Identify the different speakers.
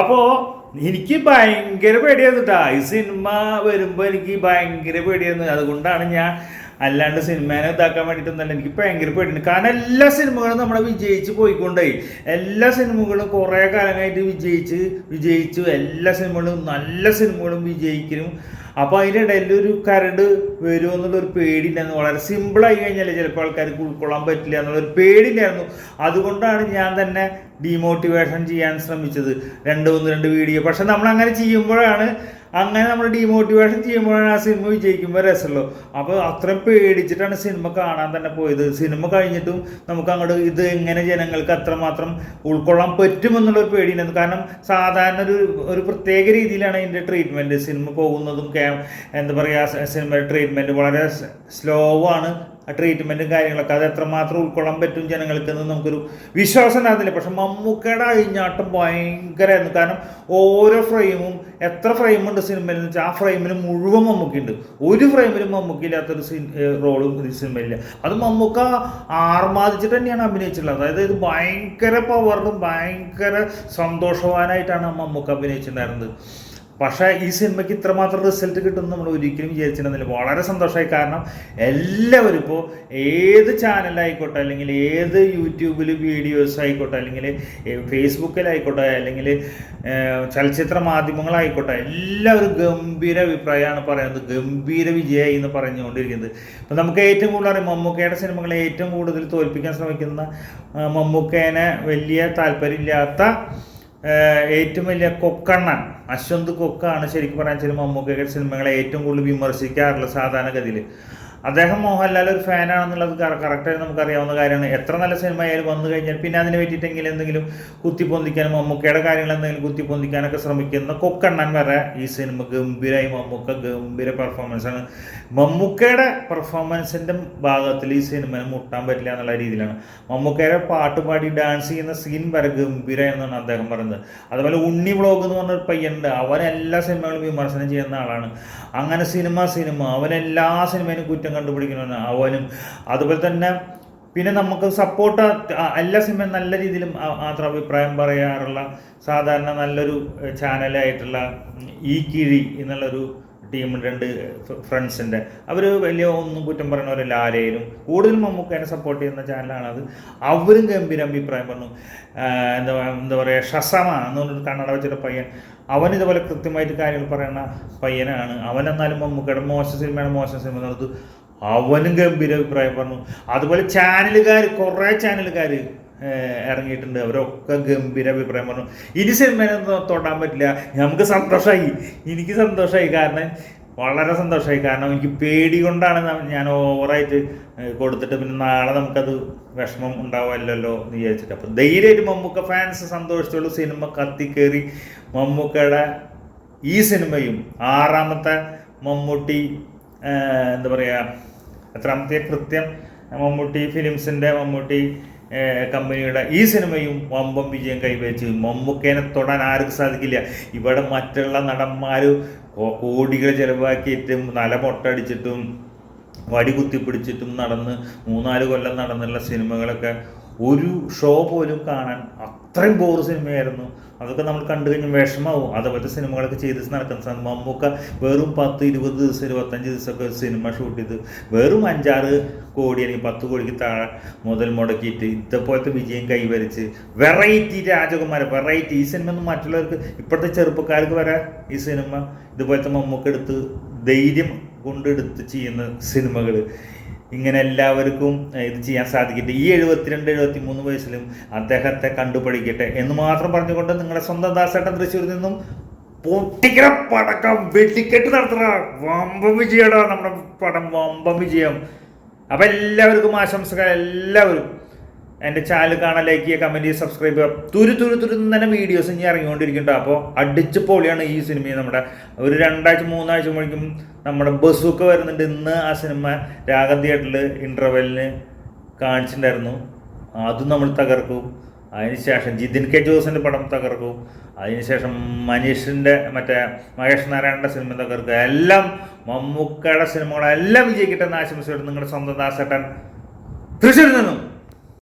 Speaker 1: അപ്പോൾ എനിക്ക് ഭയങ്കര പേടിയായിരുന്നു കേട്ടോ ഈ സിനിമ വരുമ്പോൾ എനിക്ക് ഭയങ്കര പേടിയായിരുന്നു. അതുകൊണ്ടാണ് ഞാൻ അല്ലാണ്ട് സിനിമേനെ ഇതാക്കാൻ വേണ്ടിയിട്ടൊന്നല്ല എനിക്ക് ഭയങ്കര പേടിയുണ്ട് കാരണം എല്ലാ സിനിമകളും നമ്മളെ വിജയിച്ച് പോയിക്കൊണ്ടായി എല്ലാ സിനിമകളും കുറേ കാലമായിട്ട് വിജയിച്ച് വിജയിച്ചു. എല്ലാ സിനിമകളും നല്ല സിനിമകളും വിജയിക്കലും അപ്പോൾ അതിന്റെ ഇടയിൽ ഒരു കരട് വരുമോ എന്നുള്ളൊരു പേടിയുണ്ടായിരുന്നു വളരെ സിമ്പിളായി കഴിഞ്ഞാൽ ചിലപ്പോൾ ആൾക്കാർക്ക് ഉൾക്കൊള്ളാൻ പറ്റില്ല എന്നുള്ളൊരു പേടിയുണ്ടായിരുന്നു അതുകൊണ്ടാണ് ഞാൻ തന്നെ ഡീമോട്ടിവേഷൻ ചെയ്യാൻ ശ്രമിച്ചത്. രണ്ട് മൂന്ന് രണ്ട് വീഡിയോ പക്ഷെ നമ്മൾ അങ്ങനെ ചെയ്യുമ്പോഴാണ് അങ്ങനെ നമ്മൾ ഡീമോട്ടിവേഷൻ ചെയ്യുമ്പോഴാണ് ആ സിനിമ വിജയിക്കുമ്പോൾ രസമുള്ളൂ. അപ്പോൾ അത്രയും പേടിച്ചിട്ടാണ് സിനിമ കാണാൻ തന്നെ പോയത്. സിനിമ കഴിഞ്ഞിട്ടും നമുക്ക് അങ്ങോട്ട് ഇത് എങ്ങനെ ജനങ്ങൾക്ക് അത്രമാത്രം ഉൾക്കൊള്ളാൻ പറ്റുമെന്നുള്ള ഒരു പേടിയുണ്ട് കാരണം സാധാരണ ഒരു ഒരു പ്രത്യേക രീതിയിലാണ് ഇതിന്റെ ട്രീറ്റ്മെന്റ് സിനിമ പോകുന്നതും എന്താ പറയുക സിനിമയുടെ ട്രീറ്റ്മെന്റ് വളരെ സ്ലോ ആണ് ട്രീറ്റ്മെന്റും കാര്യങ്ങളൊക്കെ അത് എത്രമാത്രം ഉൾക്കൊള്ളാൻ പറ്റും ജനങ്ങൾക്ക് എന്ന് നമുക്കൊരു വിശ്വാസം ഉണ്ടാകുന്നില്ല പക്ഷെ മമ്മൂക്കയുടെ അഴിഞ്ഞാട്ടം ഭയങ്കരമായിരുന്നു കാരണം ഓരോ ഫ്രെയിമും എത്ര ഫ്രെയിമുണ്ട് സിനിമയിൽ എന്ന് വെച്ചാൽ ആ ഫ്രെയിമിൽ മുഴുവൻ മമ്മൂക്കുണ്ട് ഒരു ഫ്രെയിമിലും മമ്മൂക്കില്ലാത്തൊരു റോളും ഈ സിനിമയില്ല അത് മമ്മൂക്ക ആർമാദിച്ചിട്ട് തന്നെയാണ് അഭിനയിച്ചിട്ടുള്ളത്. അതായത് ഇത് ഭയങ്കര പവറിലും ഭയങ്കര സന്തോഷവാനായിട്ടാണ് മമ്മൂക്ക അഭിനയിച്ചിട്ടുണ്ടായിരുന്നത്. പക്ഷേ ഈ സിനിമയ്ക്ക് ഇത്രമാത്രം റിസൾട്ട് കിട്ടുമെന്ന് നമ്മൾ ഒരിക്കലും വിചാരിച്ചിട്ടുണ്ടെന്നില്ല വളരെ സന്തോഷമായി. കാരണം എല്ലാവരും ഇപ്പോൾ ഏത് ചാനലായിക്കോട്ടെ അല്ലെങ്കിൽ ഏത് യൂട്യൂബിൽ വീഡിയോസ് ആയിക്കോട്ടെ അല്ലെങ്കിൽ ഫേസ്ബുക്കിലായിക്കോട്ടെ അല്ലെങ്കിൽ ചലച്ചിത്ര മാധ്യമങ്ങളായിക്കോട്ടെ എല്ലാവരും ഗംഭീര അഭിപ്രായമാണ് പറയുന്നത്. ഗംഭീര വിജയമായി എന്ന് പറഞ്ഞുകൊണ്ടിരിക്കുന്നത്. അപ്പം നമുക്ക് ഏറ്റവും കൂടുതൽ അറിയാം മമ്മൂക്കയുടെ സിനിമകളെ ഏറ്റവും കൂടുതൽ തോൽപ്പിക്കാൻ ശ്രമിക്കുന്ന മമ്മൂക്കേനെ വലിയ താല്പര്യമില്ലാത്ത ഏറ്റവും വലിയ കൊക്കണ്ണൻ. അശ്വന്ത് കൊക്കാണ് ശരിക്കും പറയാൻ വെച്ചാൽ മമ്മൂക്കയുടെ സിനിമകളെ ഏറ്റവും കൂടുതൽ വിമർശിക്കാറുള്ളത് സാധാരണഗതിയിൽ. അദ്ദേഹം മോഹൻലാൽ ഒരു ഫാനാണെന്നുള്ളത് കറക്റ്റായിട്ട് നമുക്ക് അറിയാവുന്ന കാര്യമാണ്. എത്ര നല്ല സിനിമ ആയാലും വന്നു കഴിഞ്ഞാൽ പിന്നെ അതിനെ പറ്റിയിട്ടെങ്കിലും എന്തെങ്കിലും കുത്തിപ്പൊന്തിക്കാനും മമ്മൂക്കയുടെ കാര്യങ്ങൾ എന്തെങ്കിലും കുത്തിപ്പൊന്തിക്കാനൊക്കെ ശ്രമിക്കുന്ന കൊക്കണ്ണൻ വരെ ഈ സിനിമ ഗംഭീരമായി മമ്മൂക്ക ഗംഭീര പെർഫോമൻസ് ആണ്. മമ്മൂക്കയുടെ പെർഫോമൻസിന്റെ ഭാഗത്തിൽ ഈ സിനിമ മുട്ടാൻ പറ്റില്ല എന്നുള്ള രീതിയിലാണ്. മമ്മൂക്കയുടെ പാട്ട് പാടി ഡാൻസ് ചെയ്യുന്ന സീൻ വരെ ഗംഭീര എന്നാണ് അദ്ദേഹം പറയുന്നത്. അതുപോലെ ഉണ്ണി വ്ളോഗ് എന്ന് പറഞ്ഞൊരു പയ്യനുണ്ട്. അവൻ എല്ലാ സിനിമകളും വിമർശനം ചെയ്യുന്ന ആളാണ്. അങ്ങനെ സിനിമ സിനിമ അവൻ എല്ലാ സിനിമയിലും കുറ്റം കണ്ടുപിടിക്കുന്നവനാണ് ആവാനും. അതുപോലെ തന്നെ പിന്നെ നമുക്ക് സപ്പോർട്ട് എല്ലാ സിനിമയും നല്ല രീതിയിലും മാത്രം അഭിപ്രായം പറയാറുള്ള സാധാരണ നല്ലൊരു ചാനലായിട്ടുള്ള ഈ കിഴി എന്നുള്ളൊരു ടീമുണ്ട് രണ്ട് ഫ്രണ്ട്സിന്റെ അവർ വലിയ ഒന്നും കുറ്റം പറയുന്നവരല്ല ആരെയും കൂടുതലും മമ്മൂക്കേനെ സപ്പോർട്ട് ചെയ്യുന്ന ചാനലാണ് അത്. അവരും ഗംഭീര അഭിപ്രായം പറഞ്ഞു. എന്താ എന്താ പറയുക ഷസമ എന്ന് പറഞ്ഞൊരു കണ്ണട വെച്ചൊരു പയ്യൻ. അവൻ ഇതുപോലെ കൃത്യമായിട്ട് കാര്യങ്ങൾ പറയുന്ന പയ്യനാണ്. അവൻ എന്നാലും മമ്മൂക്കയുടെ മോശം സിനിമയാണ് മോശം സിനിമ എന്നുള്ളത് അവനും ഗംഭീര അഭിപ്രായം പറഞ്ഞു. അതുപോലെ ചാനലുകാർ കുറേ ചാനലുകാർ ഇറങ്ങിയിട്ടുണ്ട്. അവരൊക്കെ ഗംഭീര അഭിപ്രായം പറഞ്ഞു. ഇനി സിനിമയൊന്നും തൊടാൻ പറ്റില്ല. നമുക്ക് സന്തോഷമായി എനിക്ക് സന്തോഷമായി കാരണം വളരെ സന്തോഷമായി കാരണം എനിക്ക് പേടി കൊണ്ടാണ് ഞാൻ ഓവറായിട്ട് കൊടുത്തിട്ട് പിന്നെ നാളെ നമുക്കത് വിഷമം ഉണ്ടാവുമല്ലോ എന്ന് വിചാരിച്ചിട്ട്. അപ്പം ധൈര്യമായിട്ട് മമ്മൂക്ക ഫാൻസ് സന്തോഷിച്ചുള്ളൂ സിനിമ കത്തിക്കേറി മമ്മൂക്കയുടെ ഈ സിനിമയും ആറാമത്തെ മമ്മൂട്ടി എന്താ പറയുക എത്രാമത്തെ കൃത്യം? മമ്മൂട്ടി ഫിലിംസിന്റെ മമ്മൂട്ടി കമ്പനിയുടെ ഈ സിനിമയും വമ്പം വിജയം കൈവരിച്ചു. മമ്മൂക്കേനെ തൊടാൻ ആർക്കും സാധിക്കില്ല. ഇവിടെ മറ്റുള്ള നടന്മാർ കോടികൾ ചിലവാക്കിയിട്ടും തല പൊട്ടടിച്ചിട്ടും വടി കുത്തിപ്പിടിച്ചിട്ടും നടന്ന് മൂന്നാൽ കൊല്ലം നടന്നുള്ള സിനിമകളൊക്കെ ഒരു ഷോ പോലും കാണാൻ അത്രയും ബോറ് സിനിമയായിരുന്നു അതൊക്കെ നമ്മൾ കണ്ടു കഴിഞ്ഞാൽ വിഷമാവും. അതുപോലത്തെ സിനിമകളൊക്കെ ചെയ്ത് നടക്കുന്ന സമയം മമ്മൂക്ക വെറും പത്ത് ഇരുപത് ദിവസം ഇരുപത്തഞ്ച് ദിവസമൊക്കെ സിനിമ ഷൂട്ട് ചെയ്ത് വെറും അഞ്ചാറ് കോടി അല്ലെങ്കിൽ പത്ത് കോടിക്ക് താഴെ മുതൽ മുടക്കിയിട്ട് ഇതേപോലത്തെ വിജയം കൈവരിച്ച് വെറൈറ്റി രാജകുമാരൻ വെറൈറ്റി ഈ സിനിമ മറ്റുള്ളവർക്ക് ഇപ്പോഴത്തെ ചെറുപ്പക്കാർക്ക് വരെ ഈ സിനിമ ഇതുപോലത്തെ മമ്മൂക്ക എടുത്ത് ധൈര്യം കൊണ്ടെടുത്ത് ചെയ്യുന്ന സിനിമകൾ ഇങ്ങനെ എല്ലാവർക്കും ഇത് ചെയ്യാൻ സാധിക്കട്ടെ. ഈ എഴുപത്തിരണ്ട് എഴുപത്തി മൂന്ന് വയസ്സിലും അദ്ദേഹത്തെ കണ്ടുപഠിക്കട്ടെ എന്ന് മാത്രം പറഞ്ഞുകൊണ്ട് നിങ്ങളുടെ സ്വന്തം ദാസേട്ടൻ തൃശ്ശൂരിൽ നിന്നും പൊട്ടിക്കര പടക്കം വെട്ടിക്കെട്ട് നടത്തണ വമ്പം വിജയടാ നമ്മുടെ പടം വമ്പം വിജയം. അപ്പം എല്ലാവർക്കും ആശംസകൾ എല്ലാവരും. എന്റെ ചാനൽ കാണാൻ ലൈക്ക് ചെയ്യുക കമന്റ് ചെയ്യുക സബ്സ്ക്രൈബ് ചെയ്യുക. തുരു തുരു തുരു തന്നെ വീഡിയോസ് ഇനി ഇറങ്ങിക്കൊണ്ടിരിക്കുന്നുണ്ട്. അപ്പോൾ അടിച്ച് പൊളിയാണ് ഈ സിനിമ നമ്മുടെ. ഒരു രണ്ടാഴ്ച മൂന്നാഴ്ച മുഴിക്കും നമ്മുടെ ബസ്സൊക്കെ വരുന്നുണ്ട്. ഇന്ന് ആ സിനിമ രാഗം തിയേറ്ററിൽ ഇന്റർവെല്ലിന് കാണിച്ചിട്ടുണ്ടായിരുന്നു. അതും നമ്മൾ തകർക്കും. അതിനുശേഷം ജിതിൻ കെ ജോസിന്റെ പടം തകർക്കും. അതിനുശേഷം മനീഷിന്റെ മറ്റേ മഹേഷ് നാരായണന്റെ സിനിമ തകർക്കുക എല്ലാം മമ്മൂക്കയുടെ സിനിമകളെല്ലാം വിജയിക്കട്ടെ എന്ന് ആശംസിച്ചിട്ട് നിങ്ങളുടെ സ്വന്തം ദാസേട്ടൻ തൃശ്ശൂരിൽ നിന്നും